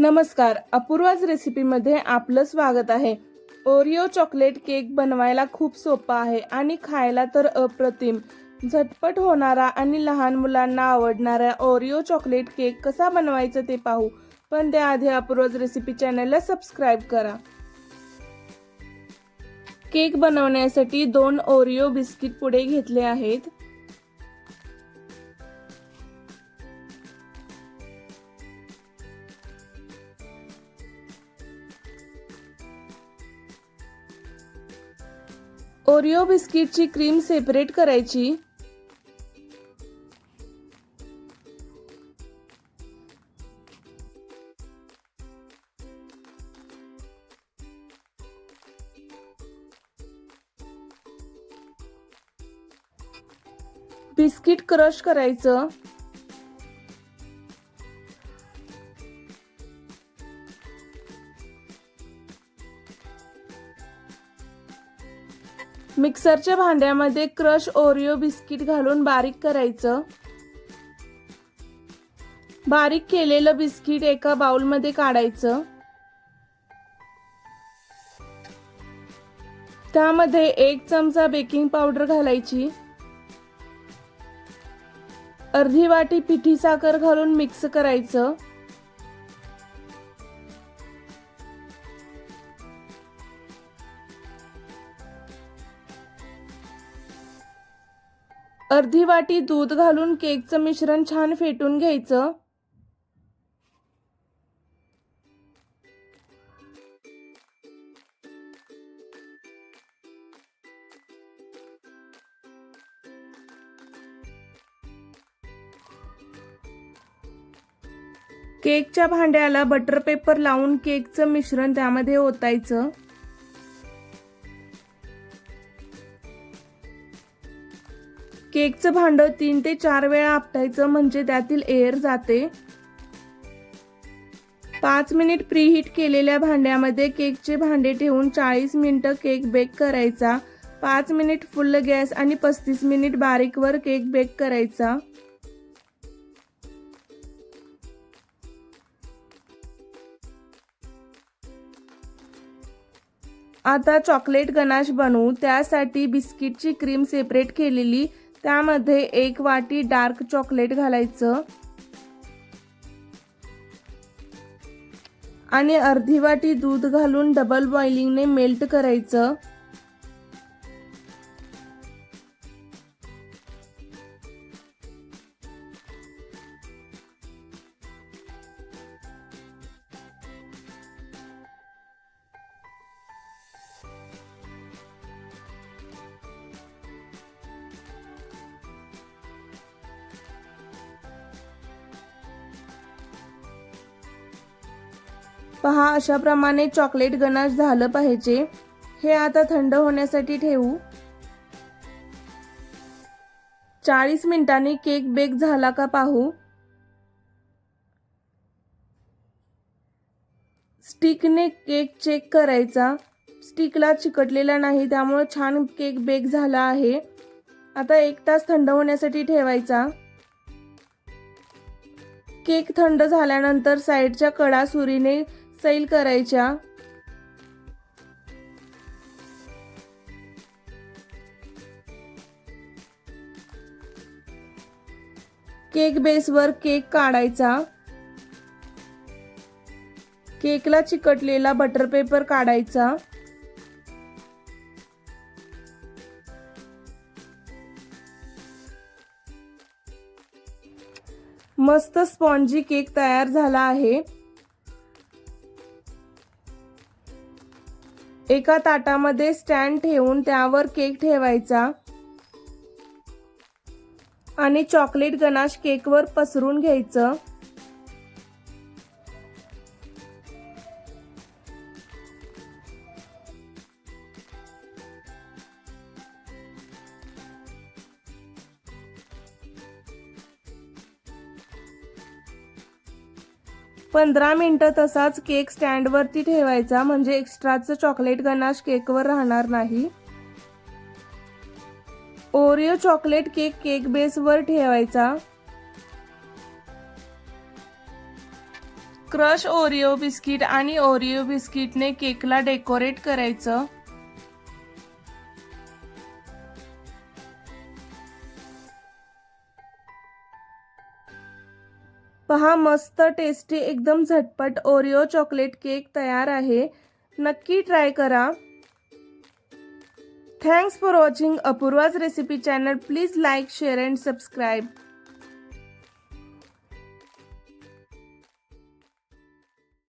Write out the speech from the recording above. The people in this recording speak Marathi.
नमस्कार अपूर्वाज रेसिपीमध्ये आपलं स्वागत आहे. ओरिओ चॉकलेट केक बनवायला खूप सोपा आहे आणि खायला तर अप्रतिम. झटपट होणारा आणि लहान मुलांना आवडणारा ओरिओ चॉकलेट केक कसा बनवायचा ते पाहू. पण त्याआधी अपूर्वाज रेसिपी चॅनलला सबस्क्राईब करा. केक बनवण्यासाठी दोन ओरिओ बिस्किट पुढे घेतले आहेत. ओरिओ बिस्किटची क्रीम सेपरेट करायची. बिस्किट क्रश करायचं. मिक्सरच्या भांड्यामध्ये क्रश ओरिओ बिस्किट घालून बारीक करायचं. बारीक केलेलं बिस्किट एका बाउलमध्ये काढायचं. त्यामध्ये एक चमचा बेकिंग पावडर घालायची. अर्धी वाटी पिठी साखर घालून मिक्स करायचं. अर्धी वाटी दूध घालून केकचं मिश्रण छान फेटून घ्यायचं. केकच्या भांड्याला बटर पेपर लावून केकचं मिश्रण त्यामध्ये ओतायचं. केकचं भांडं तीन ते चार वेळा आपटायचं म्हणजे त्यातील एअर जाते. पाच मिनिट प्रीहीट केलेल्या भांड्यामध्ये केकचे भांडे ठेवून चाळीस मिनिटं केक बेक करायचा. पाच मिनिट फुल गॅस आणि पस्तीस मिनिट बारीकवर केक बेक करायचा. आता चॉकलेट गनाश बनवू. त्यासाठी बिस्किटची क्रीम सेपरेट केलेली त्यामध्ये एक वाटी डार्क चॉकलेट घालायचं. आणि अर्धी वाटी दूध घालून डबल बॉइलिंगने मेल्ट करायचं. पहा अशाप्रमाणे चॉकलेट गणाश झालं पाहिजे. हे आता थंड होण्यासाठी ठेवू. चाळीस मिनिटांनी केक बेक झाला का पाहू. स्टिकने केक चेक करायचा. स्टिकला चिकटलेला नाही त्यामुळे छान केक बेक झाला आहे. आता एक तास थंड होण्यासाठी ठेवायचा. केक थंड झाल्यानंतर साईडच्या कडा सुरीने सैल करायच्या. केक बेसवर केक काढायचा. केकला चिकटलेला बटर पेपर काढायचा. मस्त स्पॉन्जी केक तयार झाला आहे. एका ताटामध्ये स्टँड ठेवून त्यावर केक ठेवायचा. आणि चॉकलेट गनाश केकवर पसरून घ्यायचं. पंधरा मिनटं तसाच केक स्टँडवरती ठेवायचा म्हणजे एक्स्ट्राचं चॉकलेट गनाश केकवर राहणार नाही. ओरिओ चॉकलेट केक केक बेसवर ठेवायचा. क्रश ओरिओ बिस्किट आणि ओरिओ बिस्किटने केकला डेकोरेट करायचं. पहा मस्त टेस्टी एकदम झटपट ओरिओ चॉकलेट केक तयार आहे. नक्की ट्राय करा. Thanks for watching Apurva's recipe channel please like share and subscribe